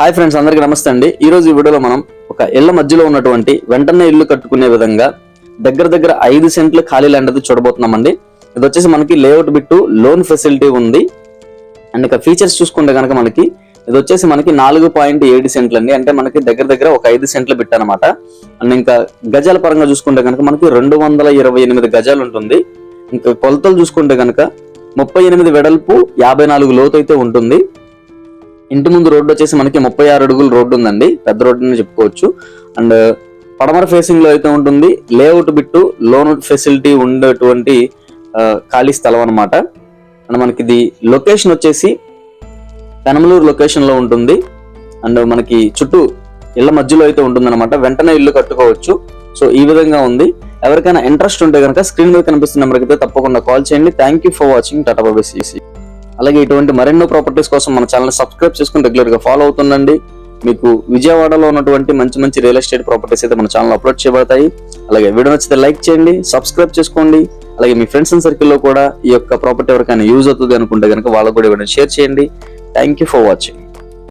Hi friends అందరికీ నమస్తే అండి. ఈ రోజు ఈ వీడియోలో మనం ఒక ఇళ్ళ మధ్యలో ఉన్నటువంటి వెంటనే ఇల్లు కట్టుకునే విధంగా దగ్గర దగ్గర ఐదు సెంట్లు ఖాళీ ల్యాండ్ అది చూడబోతున్నామండి. ఇది వచ్చేసి మనకి లేఅవుట్ బిట్టు లోన్ ఫెసిలిటీ ఉంది. అండ్ ఇక ఫీచర్స్ చూసుకుంటే కనుక మనకి ఇది వచ్చేసి మనకి నాలుగు పాయింట్ ఏడు సెంట్లు అండి. అంటే మనకి దగ్గర దగ్గర ఒక ఐదు సెంట్లు బిట్ అనమాట అండ్ ఇంకా గజాల పరంగా చూసుకుంటే కనుక మనకి రెండు వందల ఇరవై ఎనిమిది గజాలు ఉంటుంది. ఇంకా కొలతలు చూసుకుంటే కనుక ముప్పై ఎనిమిది వెడల్పు యాభై నాలుగు లోతు అయితే ఉంటుంది. ఇంటి ముందు రోడ్డు వచ్చేసి మనకి ముప్పై ఆరు అడుగులు రోడ్డు ఉందండి. పెద్ద రోడ్డు అని చెప్పుకోవచ్చు. అండ్ పడమర ఫేసింగ్లో అయితే ఉంటుంది. లేఅవుట్ బిట్టు లోన్ ఫెసిలిటీ ఉండేటువంటి ఖాళీ స్థలం అనమాట అండ్ మనకి ఇది లొకేషన్ వచ్చేసి పెనమలూరు లొకేషన్లో ఉంటుంది. అండ్ మనకి చుట్టూ ఇళ్ళ మధ్యలో అయితే ఉంటుంది అనమాట వెంటనే ఇల్లు కట్టుకోవచ్చు. సో ఈ విధంగా ఉంది. ఎవరికైనా ఇంట్రెస్ట్ ఉంటే కనుక స్క్రీన్ మీద కనిపిస్తున్న నెంబర్కి అయితే తప్పకుండా కాల్ చేయండి. Thank you for watching tata Bobby అలాగే ఇటువంటి మరెన్నో ప్రాపర్టీస్ కోసం మన ఛానల్ సబ్స్క్రైబ్ చేసుకుని రెగ్యులర్గా ఫాలో అవుతుండండి. మీకు విజయవాడలో ఉన్నటువంటి మంచి మంచి రియల్ ఎస్టేట్ ప్రాపర్టీస్ అయితే మన ఛానల్ అప్లోడ్ చేయబడతాయి. అలాగే వీడియో నచ్చితే లైక్ చేయండి సబ్స్క్రైబ్ చేసుకోండి. అలాగే మీ ఫ్రెండ్స్ అండ్ సర్కిల్లో కూడా ఈ యొక్క ప్రాపర్టీ ఎవరికైనా యూజ్ అవుతుంది అనుకుంటే కనుక వాళ్ళకు కూడా షేర్ చేయండి. Thank you for watching.